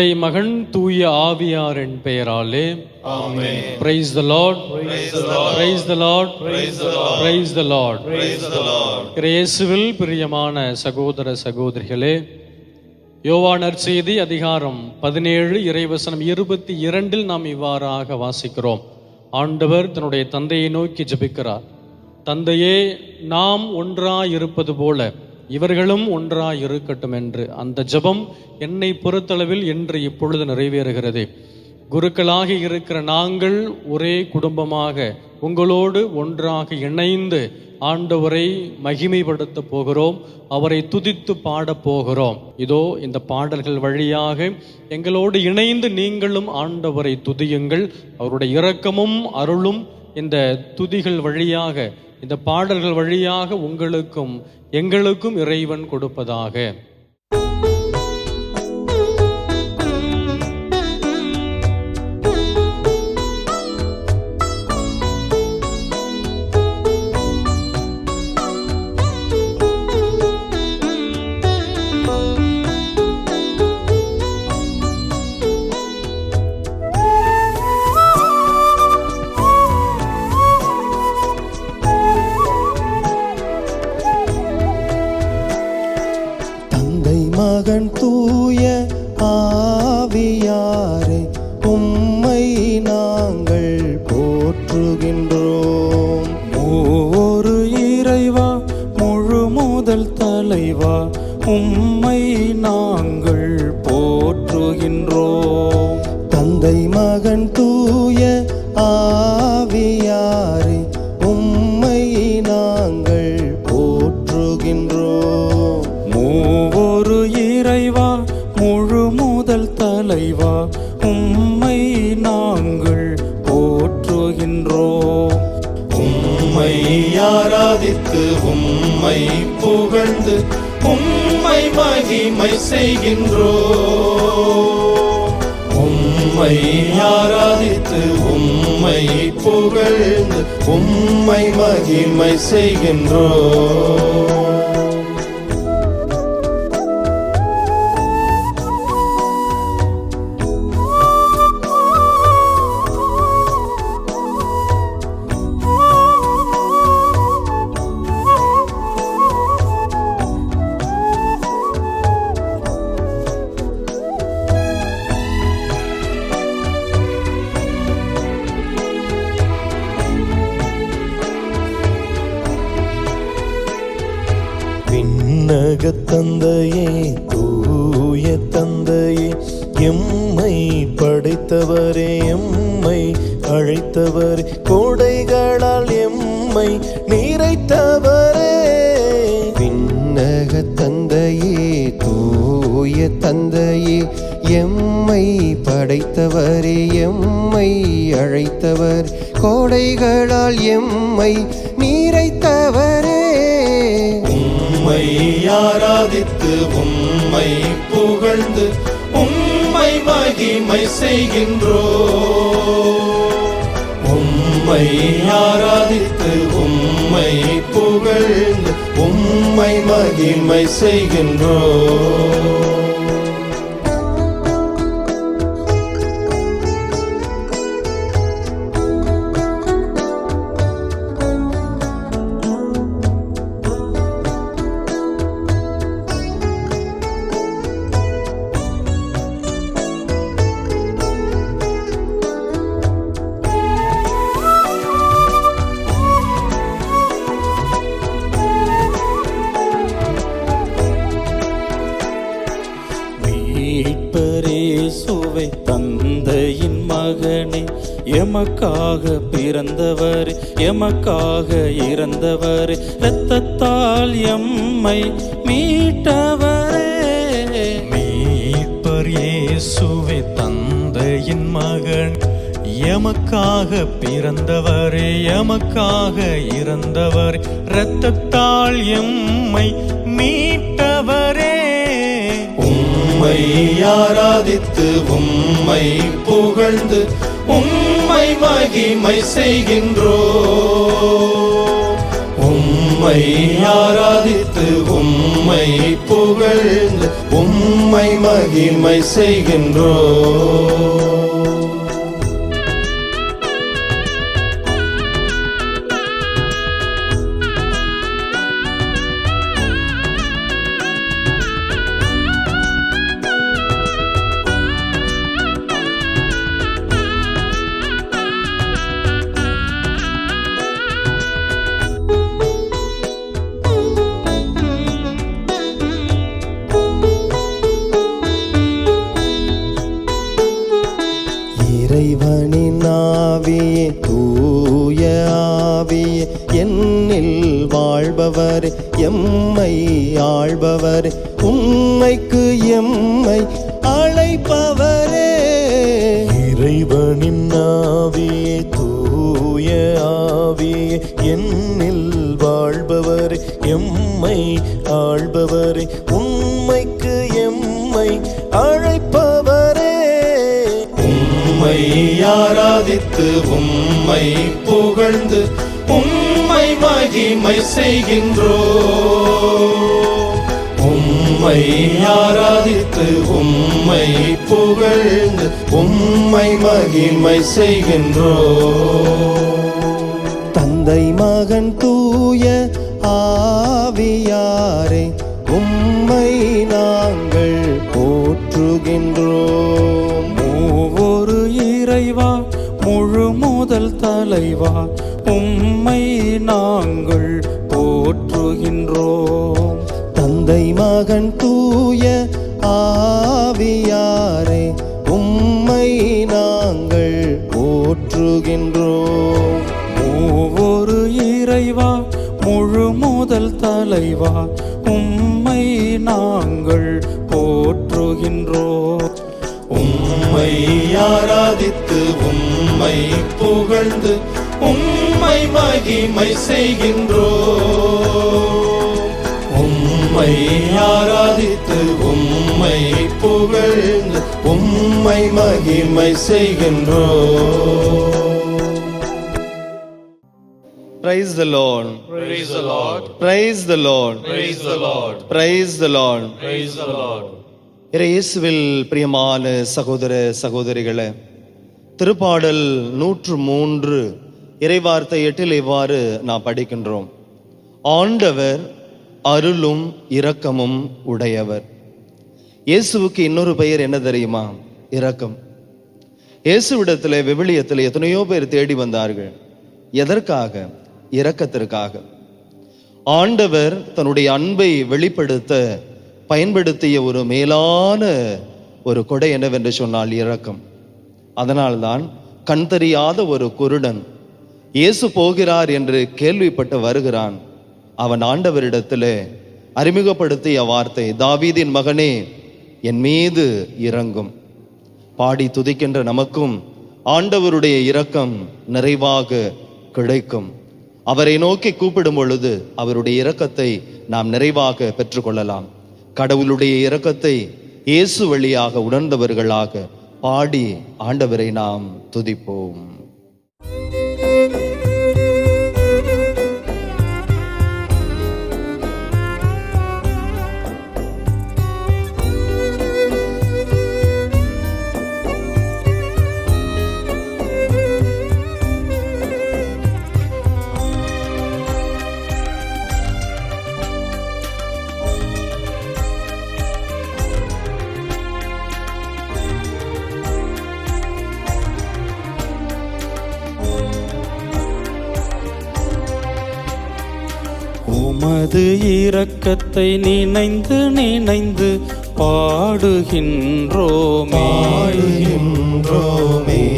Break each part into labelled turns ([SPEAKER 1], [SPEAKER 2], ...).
[SPEAKER 1] தந்தை மகன் தூய ஆவியாரின் பெயராலே
[SPEAKER 2] Amen. Praise the lord. Praise the lord. Praise the lord.
[SPEAKER 1] இயேசுவில் பிரியமான சகோதர சகோதரிகளே யோவானர் செய்தி அதிகாரம் பதினேழு இறைவசனம் இருபத்தி இரண்டில் நாம் இவ்வாறாக வாசிக்கிறோம் ஆண்டவர் தன்னுடைய தந்தையை நோக்கி ஜெபிக்கிறார் தந்தையே நாம் ஒன்றாய் இருப்பது போல இவர்களும் ஒன்றாய் இருக்கட்டும் என்று அந்த ஜெபம் என்னை பொறுத்தளவில் என்று இப்பொழுது நிறைவேறுகிறது. குருக்களாக இருக்கிற நாங்கள் ஒரே குடும்பமாக உங்களோடு ஒன்றாக இணைந்து ஆண்டவரை மகிமைப்படுத்த போகிறோம் அவரை துதித்து பாடப் போகிறோம். இதோ இந்த பாடல்கள் வழியாக எங்களோடு இணைந்து நீங்களும் ஆண்டவரை துதியுங்கள். அவருடைய இரக்கமும் அருளும் இந்த துதிகள் வழியாக இந்த பாடல்கள் வழியாக உங்களுக்கும் எங்களுக்கும் இறைவன் கொடுப்பதாக.
[SPEAKER 3] போற்றுகின்றோம் தந்தை மகன் தூய ஆவியாரே உம்மை நாங்கள் போற்றுகின்றோம்.
[SPEAKER 4] மூவொரு இறைவா முழு முதல் தலைவா உம்மை நாங்கள் போற்றுகின்றோம்.
[SPEAKER 2] உம்மை ஆராதித்து உம்மை புகழ்ந்து உம்மை மகிமை செய்கின்றோ உம்மை ஆராதித்து உம்மை புகழ்ந்து உம்மை மகிமை
[SPEAKER 3] செய்கின்றோம். தந்தையே தூய தந்தையே எம்மை படைத்தவரே எம்மை அழைத்தவரே கோடைகளால் எம்மை நிறைத்தவரே விண்ணக தந்தையே தூய தந்தையே எம்மை படைத்தவரே எம்மை அழைத்தவர் கோடைகளால் எம்மை நீரைத்தவரே.
[SPEAKER 2] உம்மை ஆராதித்து உம்மை புகழ்ந்து உம்மை மகிமை செய்கின்றோ. உம்மை ஆராதித்து உம்மை புகழ்ந்து உம்மை மகிமை செய்கின்றோ.
[SPEAKER 4] எமக்காக பிறந்தவர் எமக்காக இறந்தவர். இரத்தத்தால் எம்மை மீட்டவரே.
[SPEAKER 1] மீட்பர் இயேசுவே தந்தையின் மகன். எமக்காக பிறந்தவரே எமக்காக இறந்தவர். இரத்தத்தால் எம்மை மீட்டவரே.
[SPEAKER 2] உம்மை ஆராதித்து உம்மை புகழ்ந்து உம்மை மகிமை செய்கின்றோ. உம்மை ஆராதித்து உம்மை புகழ்ந்து உம்மை மகிமை செய்கின்றோ.
[SPEAKER 3] என்னில் வாழ்பவரே எம்மை ஆள்பவரே உம்மைக்கு எம்மை அழைப்பவரே. இறைவனின் ஆவியே தூய ஆவியே என்னில் வாழ்பவரே எம்மை ஆள்பவரே உம்மைக்கு எம்மை அழைப்பவரே.
[SPEAKER 2] உம்மை ஆராதித்து உம்மை புகழ்ந்து மகிமை செய்கின்றோ. உம்மை ஆராதித்து உம்மை புகழ்ந்து உம்மை மகிமை செய்கின்றோ.
[SPEAKER 3] தந்தை மகன் தூய ஆவியாரே உம்மை நாங்கள் போற்றுகின்றோம்.
[SPEAKER 4] ஒவ்வொரு இறைவா முழு முதல் தலைவா உம்மை நாங்கள் போற்றுகின்றோம்.
[SPEAKER 3] தந்தை மகன் தூய ஆவியாரே உம்மை நாங்கள் போற்றுகின்றோம்.
[SPEAKER 4] ஒவ்வொரு இறைவா முழு முதல் தலைவா உம்மை நாங்கள் போற்றுகின்றோம்.
[SPEAKER 2] உம்மை ஆராதித்து உம்மை புகழ்ந்து உம்மை மகிமை செய்கின்றோ உம்மை ஆராதித்து உம்மை புகழ்ந்து உம்மை மகிமை செய்கின்றோ
[SPEAKER 5] Praise the Lord.
[SPEAKER 2] Praise the Lord.
[SPEAKER 5] Praise the Lord.
[SPEAKER 2] Praise the Lord.
[SPEAKER 5] Praise the Lord.
[SPEAKER 2] Praise the Lord.
[SPEAKER 5] இயேசுவில் பிரியமான சகோதர சகோதரிகளே திருப்பாடல் நூற்று மூன்று இறைவார்த்தை எட்டில் இவ்வாறு நாம் படிக்கின்றோம். ஆண்டவர் அருளும் இரக்கமும் உடையவர். இயேசுவுக்கு இன்னொரு பெயர் என்ன தெரியுமா? இரக்கம். இயேசுவிடத்தில் விவிலியத்தில் எத்தனையோ பேர் தேடி வந்தார்கள். எதற்காக? இரக்கத்திற்காக. ஆண்டவர் தன்னுடைய அன்பை வெளிப்படுத்த பயன்படுத்திய ஒரு மேலான ஒரு கொடை என்னவென்று சொன்னால் இரக்கம். அதனால்தான் கண் தெரியாத ஒரு குருடன் இயேசு போகிறார் என்று கேள்விப்பட்டு வருகிறான். அவன் ஆண்டவரிடத்திலே அறிமுகப்படுத்திய வார்த்தை தாவீதின் மகனே என் மீது இறங்கும். பாடி துதிக்கின்ற நமக்கும் ஆண்டவருடைய இரக்கம் நிறைவாக கிடைக்கும். அவரை நோக்கி கூப்பிடும் பொழுது அவருடைய இரக்கத்தை நாம் நிறைவாக பெற்றுக்கொள்ளலாம். கடவுளுடைய இரக்கத்தை இயேசு வழியாக உணர்ந்தவர்களாக பாடி ஆண்டவரை நாம் துதிப்போம்.
[SPEAKER 4] உமது இரக்கத்தை நினைந்து நினைந்து பாடுகின்றோமே.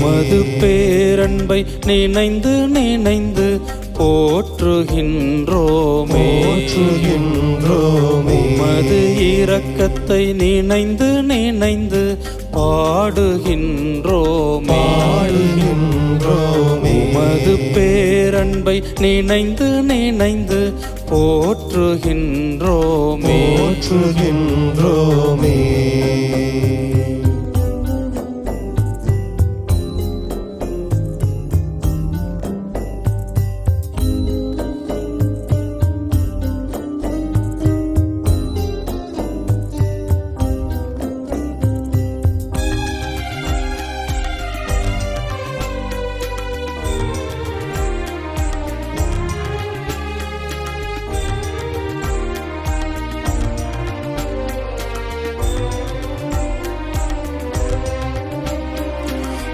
[SPEAKER 4] உமது பேரன்பை நினைந்து நினைந்து போற்றுகின்றோமே. உமது இரக்கத்தை நினைந்து நினைந்து பாடுகின்றோமே. உமது பேரன்பை நினைந்து நினைந்து போற்றுகின்றோமே.
[SPEAKER 3] போற்றுகின்றோமே.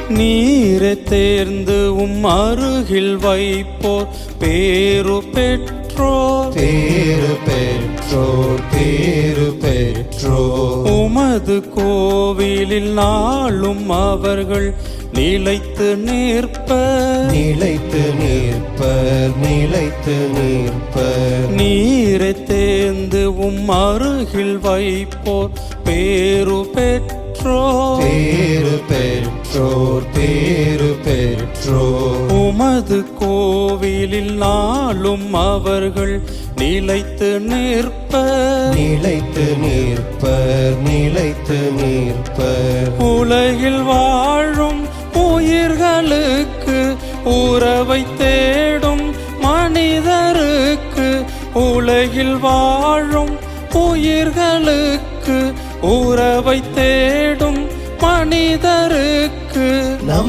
[SPEAKER 4] நீரை தேர்ந்து உம் அருகில் வைப்போர். பேரு பெற்றோர்.
[SPEAKER 2] பேரு பெற்றோர் பேரு பெற்றோர்.
[SPEAKER 4] உமது கோவிலில் நாளும் அவர்கள் நிலைத்து நிற்பர்
[SPEAKER 2] நிலைத்து நிற்பர் நிலைத்து நிற்பர்
[SPEAKER 4] நீரை தேர்ந்து உம் அருகில் வைப்போர். பேரு பெற்றோர்.
[SPEAKER 2] பேரு பெற்றோர் பேரு பெற்றோர்.
[SPEAKER 4] உமது கோவிலில் நாளும் அவர்கள் நிலைத்து நிற்பர்.
[SPEAKER 2] நிலைத்து நிற்பர் நிலைத்து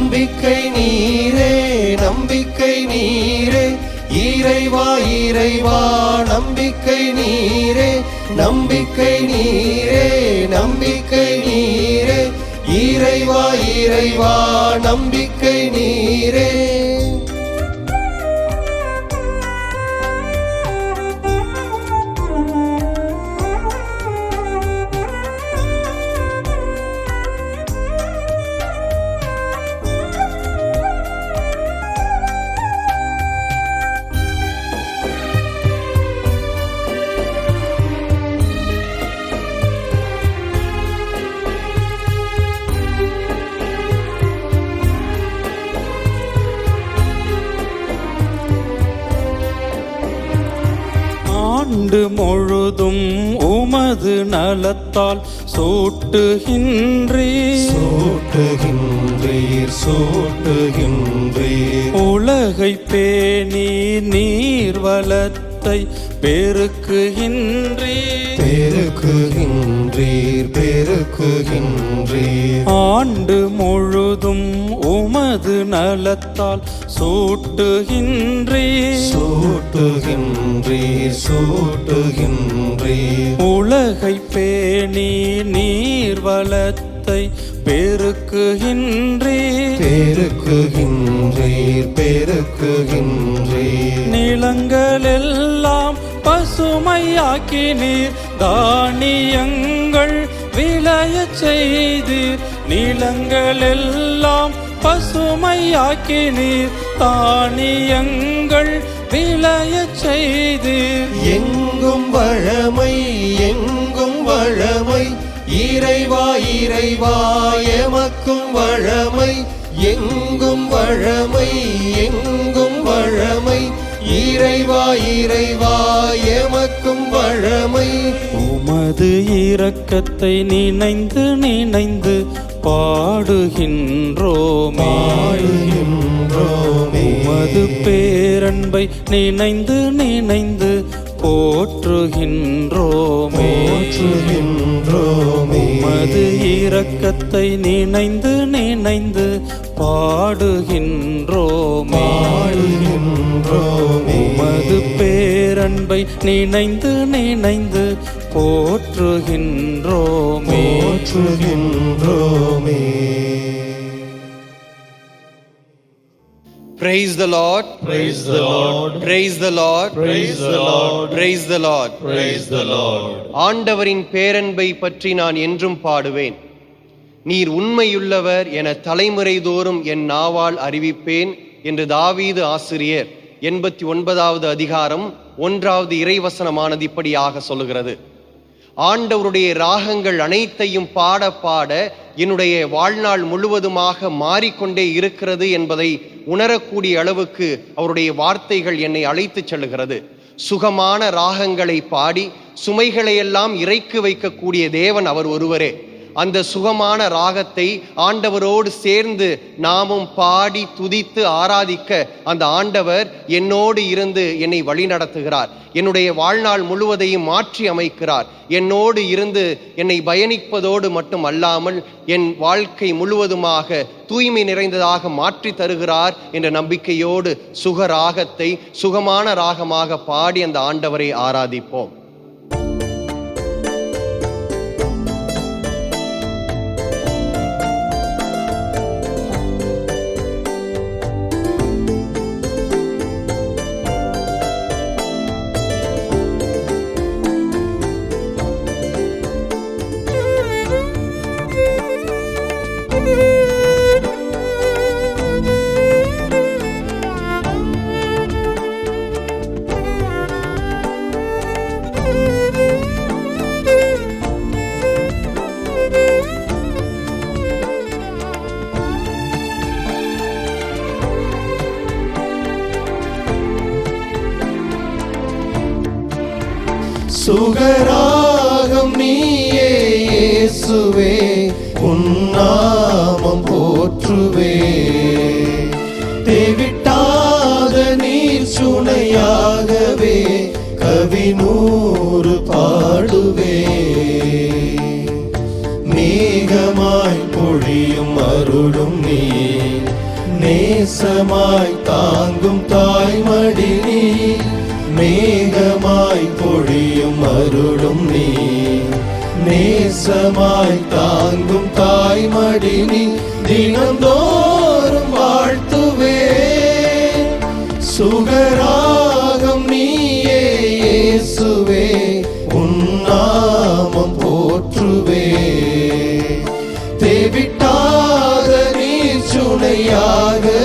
[SPEAKER 2] நம்பிக்கை நீரே நம்பிக்கை நீரே. இறைவா இறைவா நம்பிக்கை நீரே. நம்பிக்கை நீரே நம்பிக்கை நீரே. இறைவா இறைவா நம்பிக்கை நீரே.
[SPEAKER 4] உமது நலத்தால் சூட்டுகின்றே
[SPEAKER 2] சூட்டுகின்றீர் சூட்டுகின்றீர்.
[SPEAKER 4] உலகை பேணி நீர் வளத்தை பெருக்குகின்றே
[SPEAKER 2] பெருக்குகின்றீர் பெருக்குகின்றீர்.
[SPEAKER 4] ஆண்டு முழுதும் உமது நலத்தால் சூட்டுகின்றே
[SPEAKER 2] சூட்டுகின்றீர் சூட்டுகின்றீர்.
[SPEAKER 4] உலகை பேணி நீர் வளத்தை பெருக்குகின்றே
[SPEAKER 2] பெருக்குகின்றீர் பெருக்குகின்றீர்.
[SPEAKER 4] நிலங்களெல்லாம் பசுமையாக்கி நீர் தானியங்கள் விளையச் செய்தீர் நிலங்களெல்லாம் பசுமையாக்கி நீர் தானியங்கள் விளைய செய்து
[SPEAKER 2] எங்கும் வழமை எங்கும் வழமை இறைவா இறைவா எமக்கும் வழமை. எங்கும் வழமை எங்கும் வழமை இறைவா இறைவா எமக்கும் வழமை.
[SPEAKER 4] உமது இரக்கத்தை நினைந்து நினைந்து பாடுகின்றோமே. உமது பேரன்பை நினைந்து நினைந்து போற்றுகின்றோமே. உமது இரக்கத்தை நினைந்து நினைந்து பாடுகின்றோமே.
[SPEAKER 2] பாடுகின்றோமே.
[SPEAKER 4] பேரன்பை நினைந்து நினைந்து போற்றுகின்றோமே
[SPEAKER 2] போற்றுகின்றோமே
[SPEAKER 6] Praise the Lord.
[SPEAKER 2] Praise the Lord.
[SPEAKER 6] Praise the Lord.
[SPEAKER 2] Praise the Lord.
[SPEAKER 6] Praise the Lord.
[SPEAKER 2] Praise the Lord.
[SPEAKER 6] ஆண்டவரின் பேரன்பை பற்றி நான் என்றும் பாடுவேன் நீர் உண்மையுள்ளவர் என தலைமுறை தோறும் என் நாவால் அறிவிப்பேன் என்று தாவீது ஆசிரியர் எண்பத்தி ஒன்பதாவது அதிகாரம் ஒன்றாவது இறைவசனமானது இப்படியாக சொல்லுகிறது. ஆண்டவருடைய ராகங்கள் அனைத்தையும் பாட பாட என்னுடைய வாழ்நாள் முழுவதுமாக மாறிக்கொண்டே இருக்கிறது என்பதை உணரக்கூடிய அளவுக்கு அவருடைய வார்த்தைகள் என்னை அழைத்துச் செல்லுகிறது. சுகமான ராகங்களை பாடி சுமைகளை இறைக்கு வைக்கக்கூடிய தேவன் அவர் ஒருவரே. அந்த சுகமான ராகத்தை ஆண்டவரோடு சேர்ந்து நாமும் பாடி துதித்து ஆராதிக்க அந்த ஆண்டவர் என்னோடு இருந்து என்னை வழிநடத்துகிறார் என்னுடைய வாழ்நாள் முழுவதையும் மாற்றி அமைக்கிறார். என்னோடு இருந்து என்னை பயணிப்பதோடு மட்டும் அல்லாமல் என் வாழ்க்கை முழுவதுமாக தூய்மை நிறைந்ததாக மாற்றி தருகிறார் என்ற நம்பிக்கையோடு சுக ராகத்தை சுகமான ராகமாக பாடி அந்த ஆண்டவரை ஆராதிப்போம்.
[SPEAKER 2] அருளும் நீ. நேசமாய் தாங்கும் தாய்மடி நீ. தினந்தோறும் வாழ்த்துவே. சுகராகம் நீயே இயேசுவே. உன்னாமம் போற்றுவே. தேவிட்டாத நீ சுனையாக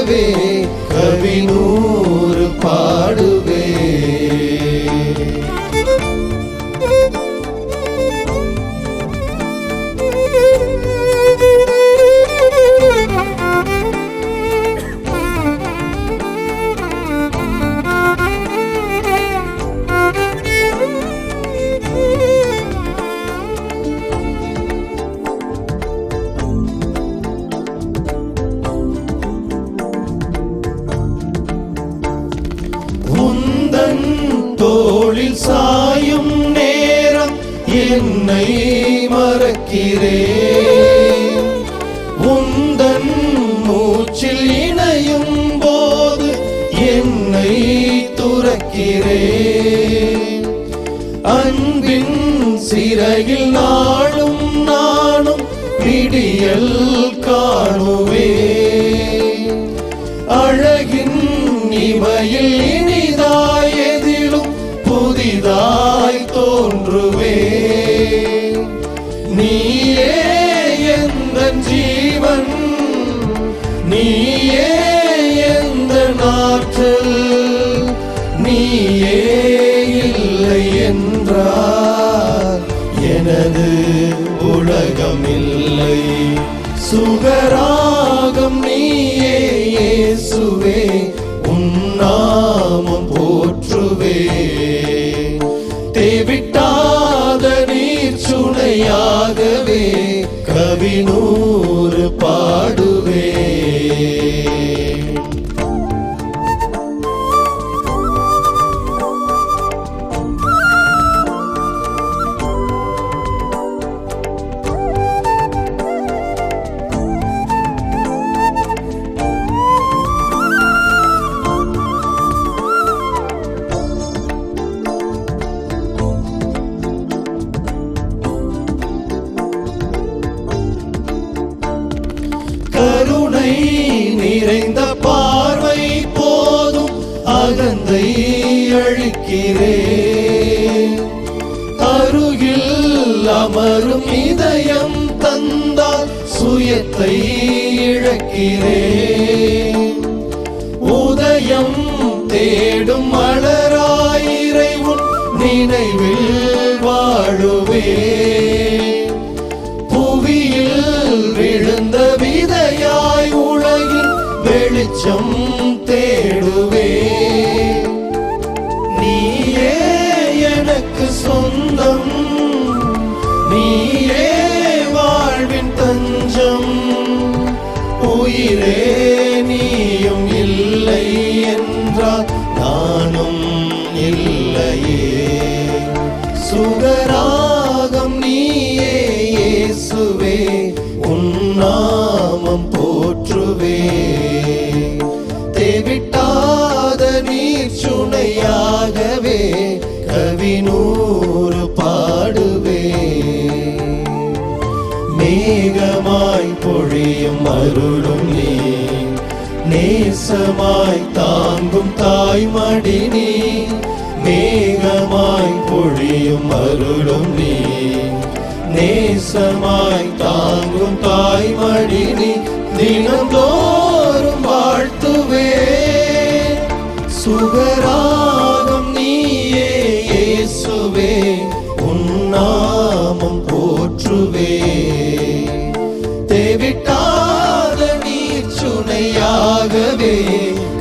[SPEAKER 2] புதிதாய் தோன்றுவே நீயே எந்த ஜீவன்? நீயே எந்த நாற்றல்? நீயே இல்லை என்றார். எனது உலகம் இல்லை சுகராகம் நீயே இயேசுவே. உன்னாமம் போற்றுவே. சுனையாகவே கவி அழிக்கிறேன் அருகில் அமரும் இதயம் தந்தால் சுயத்தை இழக்கிறேன் உதயம் தேடும் மலராயிரைவும் நினைவில் வாழுவே. புவியில் விழுந்த விதையாய் உலகில் வெளிச்சம் உயிரே நீயும் இல்லை என்றால் நானும் இல்லையே. சுகராகம் நீயே இயேசுவே உன்னாமம் போற்றுவே. தேவிட்டாத நீர் சுனையாகவே கவினூறு பாடுவே. மேகம் நேசமாய் பொழியும் அருளும் நீ. நேசமாய் தாங்கும் தாய்மடி நீ. மேகமாய் பொழியும் அருளும் நீ. நேசமாய் தாங்கும் தாய்மடி நீ. தினந்தோறும் வாழ்த்துவே. சுகராகம் நீயே இயேசுவே. உன்னாமம் போற்றுவே. சுனையாகவே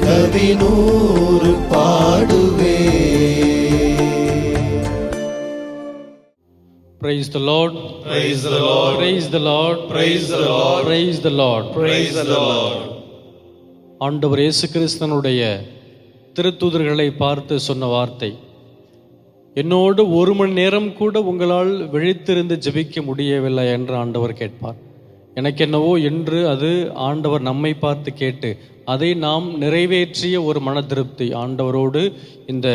[SPEAKER 2] கவி நூறு பாடுவே
[SPEAKER 1] Praise the Lord.
[SPEAKER 2] Praise the Lord.
[SPEAKER 1] Praise the Lord.
[SPEAKER 2] Praise the Lord.
[SPEAKER 1] Praise the Lord.
[SPEAKER 2] Praise the Lord.
[SPEAKER 1] ஆண்டவர் இயேசு கிறிஸ்தனுடைய திருத்தூதர்களை பார்த்து சொன்ன வார்த்தை என்னோடு ஒரு மணி நேரம் கூட உங்களால் விழித்திருந்து ஜெபிக்க முடியவில்லை என்று ஆண்டவர் கேட்பார் எனக்கென்னவோ என்று அது ஆண்டவர் நம்மை பார்த்து கேட்டு அதை நாம் நிறைவேற்றிய ஒரு மன திருப்தி ஆண்டவரோடு இந்த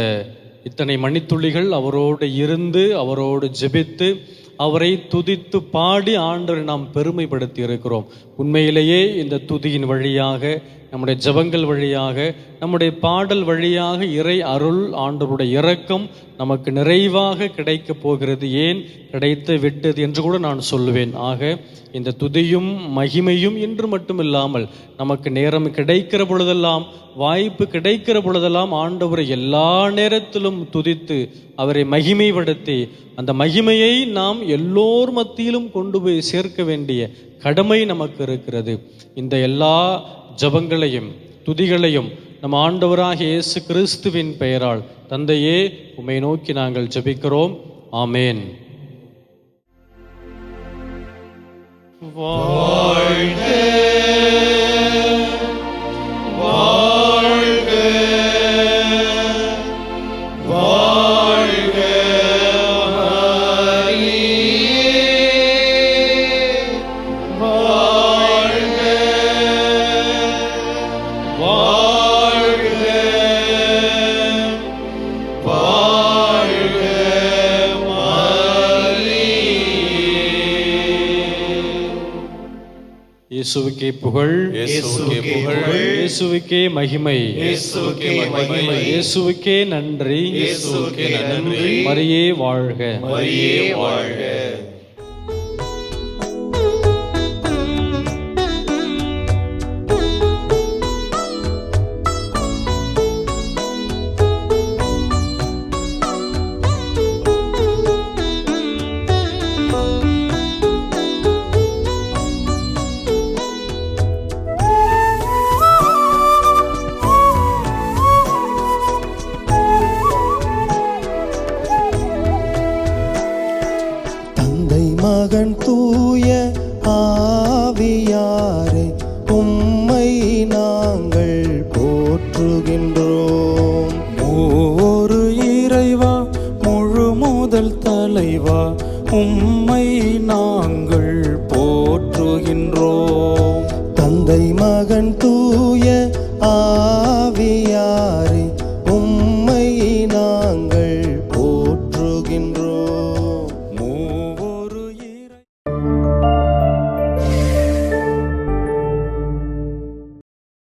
[SPEAKER 1] இத்தனை மணித்துளிகள் அவரோடு இருந்து அவரோடு ஜெபித்து அவரை துதித்து பாடி ஆண்டவரை நாம் பெருமைப்படுத்தி இருக்கிறோம். உண்மையிலேயே இந்த துதியின் வழியாக நம்முடைய ஜெபங்கள் வழியாக நம்முடைய பாடல் வழியாக இறை அருள் ஆண்டவருடைய இரக்கம் நமக்கு நிறைவாக கிடைக்கப் போகிறது. ஏன்? கிடைத்து விட்டது என்று கூட நான் சொல்லுவேன். ஆக இந்த துதியும் மகிமையும் என்று மட்டுமில்லாமல் நமக்கு நேரம் கிடைக்கிற பொழுதெல்லாம் வாய்ப்பு கிடைக்கிற பொழுதெல்லாம் ஆண்டவரை எல்லா நேரத்திலும் துதித்து அவரை மகிமைப்படுத்தி அந்த மகிமையை நாம் எல்லோர் மத்தியிலும் கொண்டு போய் சேர்க்க வேண்டிய கடமை நமக்கு இருக்கிறது. இந்த எல்லா ஜபங்களையும் துதிகளையும் நம் ஆண்டவராக இயேசு கிறிஸ்துவின் பெயரால். தந்தையே உம்மை நோக்கி நாங்கள் ஜெபிக்கிறோம். ஆமேன். இயேசுவுக்கே புகழ்.
[SPEAKER 2] இயேசுவுக்கே புகழ்.
[SPEAKER 1] இயேசுவுக்கே மகிமை.
[SPEAKER 2] இயேசுவுக்கே மகிமை.
[SPEAKER 1] இயேசுவுக்கே நன்றி.
[SPEAKER 2] இயேசுவுக்கே நன்றி.
[SPEAKER 1] மரியே வாழ்க.
[SPEAKER 2] மரியே வாழ்க.